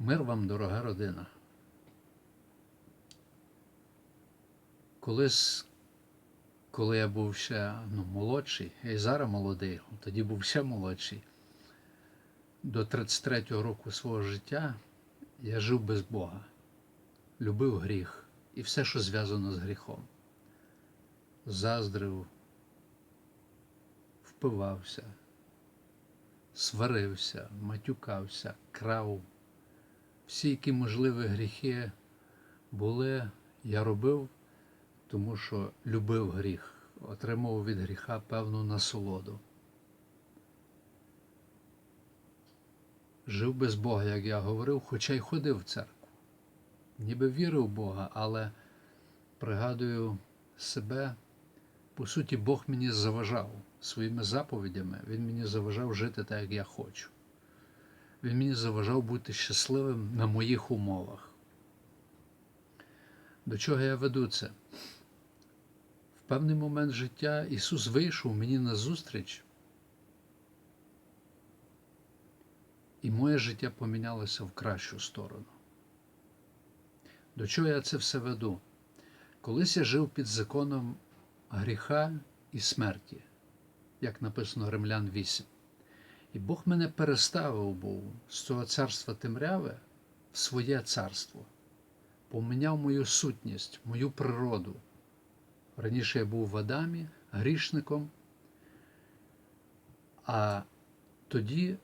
Мир вам, дорога родина. Колись, коли я був ще ну, молодший, я і зараз молодий, тоді був ще молодший, до 33-го року свого життя я жив без Бога, любив гріх і все, що зв'язано з гріхом. Заздрив, впивався, сварився, матюкався, крав. Всі, які можливі гріхи були, я робив, тому що любив гріх, отримав від гріха певну насолоду. Жив без Бога, як я говорив, хоча й ходив в церкву. Ніби вірив в Бога, але пригадую себе, по суті, Бог мені заважав своїми заповідями, Він мені заважав жити так, як я хочу. Він мені заважав бути щасливим на моїх умовах. До чого я веду це? В певний момент життя Ісус вийшов мені на зустріч, і моє життя помінялося в кращу сторону. До чого я це все веду? Колись я жив під законом гріха і смерті, як написано Римлян 8. І Бог мене переставив був з цього царства темряви в своє царство, поміняв мою сутність, мою природу. Раніше я був в Адамі, грішником, а тоді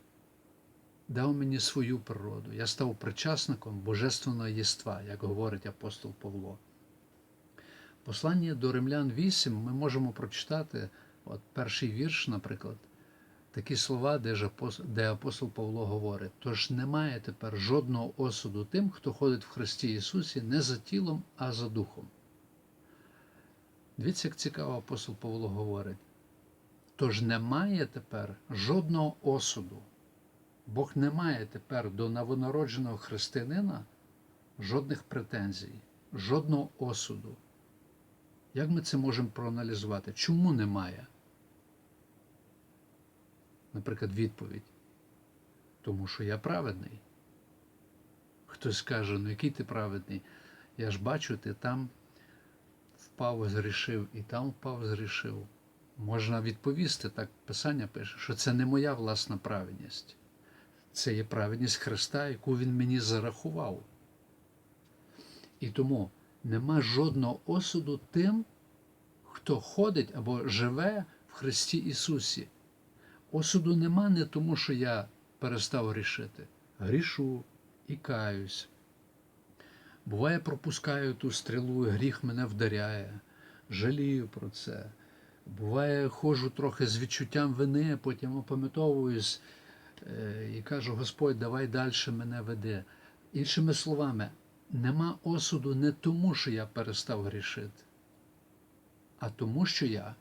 дав мені свою природу. Я став причасником божественного єства, як говорить апостол Павло. Послання до Римлян 8 ми можемо прочитати, от перший вірш, наприклад такі слова, де, апостол Павло говорить: тож немає тепер жодного осуду тим, хто ходить в Христі Ісусі не за тілом, а за духом. Дивіться, як цікаво апостол Павло говорить. Тож немає тепер жодного осуду. Бог не має тепер до новонародженого християнина жодних претензій, жодного осуду. Як ми це можемо проаналізувати? Чому немає? Наприклад, відповідь. Тому що я праведний. Хтось скаже, ну який ти праведний? Я ж бачу, ти там впав, згрішив, і там впав, згрішив. Можна відповісти, так Писання пише, що це не моя власна праведність. Це є праведність Христа, яку Він мені зарахував. І тому нема жодного осуду тим, хто ходить або живе в Христі Ісусі. Осуду нема не тому, що я перестав грішити. Грішу і каюсь. Буває, пропускаю ту стрілу, і гріх мене вдаряє, жалію про це. Буває, ходжу трохи з відчуттям вини, потім опам'ятовуюсь е, і кажу, Господь, давай далі мене веди. Іншими словами, нема осуду не тому, що я перестав грішити, а тому, що я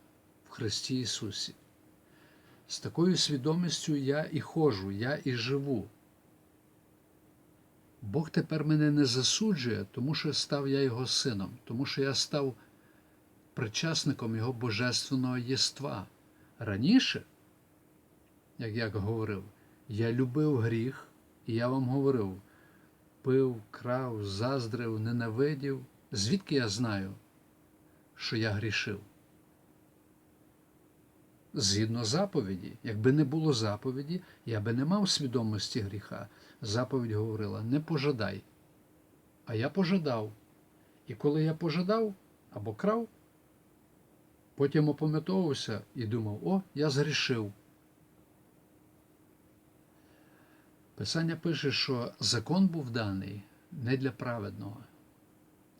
в Христі Ісусі. З такою свідомістю я і ходжу, я і живу. Бог тепер мене не засуджує, тому що став я Його сином, тому що я став причасником Його божественного єства. Раніше, як я говорив, я любив гріх, і я вам говорив, пив, крав, заздрив, ненавидів. Звідки я знаю, що я грішив? Згідно заповіді. Якби не було заповіді, я би не мав свідомості гріха. Заповідь говорила: не пожадай. А я пожадав. І коли я пожадав або крав, потім опам'ятовувався і думав, о, я згрішив. Писання пише, що закон був даний не для праведного.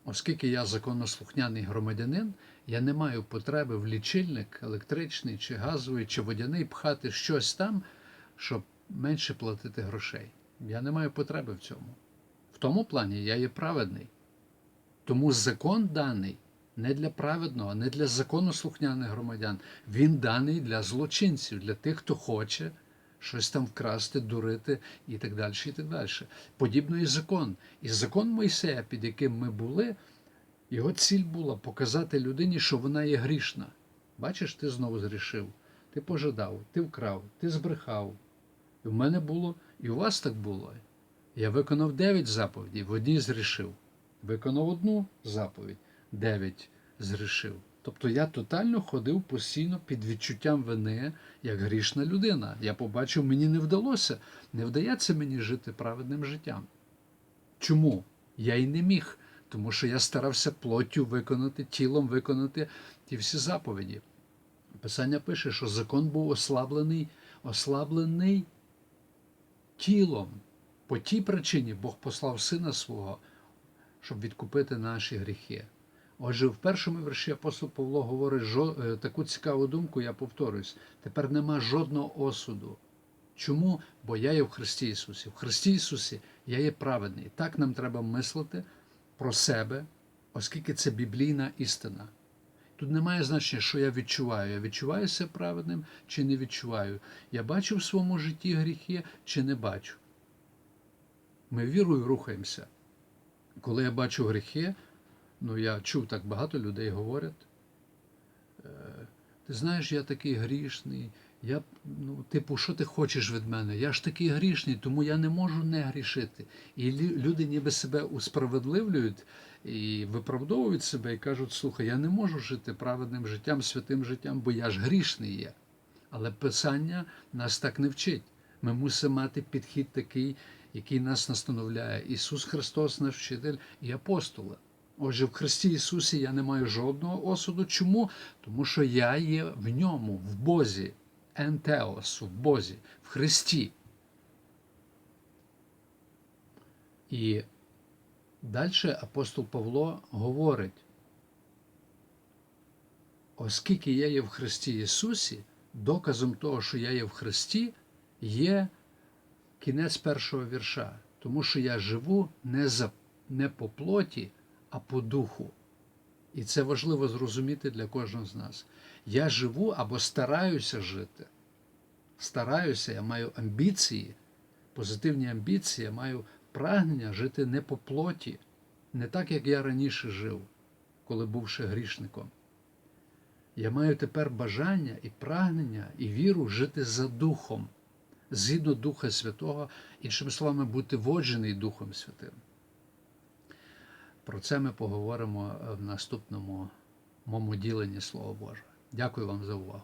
Оскільки я законослухняний громадянин, я не маю потреби в лічильник електричний, чи газовий, чи водяний пхати щось там, щоб менше платити грошей. Я не маю потреби в цьому. В тому плані я є праведний. Тому закон даний не для праведного, не для законослухняних громадян. Він даний для злочинців, для тих, хто хоче щось там вкрасти, дурити і так далі. і так далі. Подібно і закон. І закон Мойсея, під яким ми були, його ціль була показати людині, що вона є грішна. Бачиш, ти знову зрішив, ти пожадав, ти вкрав, ти збрехав. І в мене було, і у вас так було. Я виконав 9 заповідей, в одній зрішив. Виконав одну заповідь, 9 зрішив. Тобто я тотально ходив постійно під відчуттям вини як грішна людина. Я побачив, мені не вдалося, не вдається мені жити праведним життям. Чому? Я й не міг, тому що я старався плоттю виконати, тілом виконати ті всі заповіді. Писання пише, що закон був ослаблений, ослаблений тілом. По тій причині Бог послав сина свого, щоб відкупити наші гріхи. Отже, в першому вірші апостол Павло говорить е, таку цікаву думку, я повторюсь, тепер нема жодного осуду. Чому? Бо я є в Христі Ісусі. В Христі Ісусі я є праведний. Так нам треба мислити про себе, оскільки це біблійна істина. Тут немає значення, що я відчуваю. Я відчуваю себе праведним чи не відчуваю. Я бачу в своєму житті гріхи чи не бачу. Ми вірою рухаємося. Коли я бачу гріхи, ну я чув так багато людей говорять. е, Ти знаєш, я такий грішний. Я, ну, типу, що ти хочеш від мене? Я ж такий грішний, тому я не можу не грішити. І люди ніби себе усправедливлюють і виправдовують себе і кажуть, слухай, я не можу жити праведним життям, святим життям, бо я ж грішний є. Але Писання нас так не вчить. Ми мусимо мати підхід такий, який нас настановляє. Ісус Христос, наш вчитель і апостоли. Отже, в Христі Ісусі я не маю жодного осуду. Чому? Тому що я є в ньому, в Бозі, ентеос, в Бозі, в Христі. І далі апостол Павло говорить, оскільки я є в Христі Ісусі, доказом того, що я є в Христі, є кінець першого вірша, тому що я живу не, за, не по плоті, а по духу. І це важливо зрозуміти для кожного з нас. Я живу або стараюся жити. Стараюся, я маю амбіції, позитивні амбіції, я маю прагнення жити не по плоті, не так, як я раніше жив, коли був ще грішником. Я маю тепер бажання і прагнення, і віру жити за духом, згідно Духа Святого, іншими словами, бути воджений Духом Святим. Про це ми поговоримо в наступному моєму діленні Слова Божого. Дякую вам за увагу.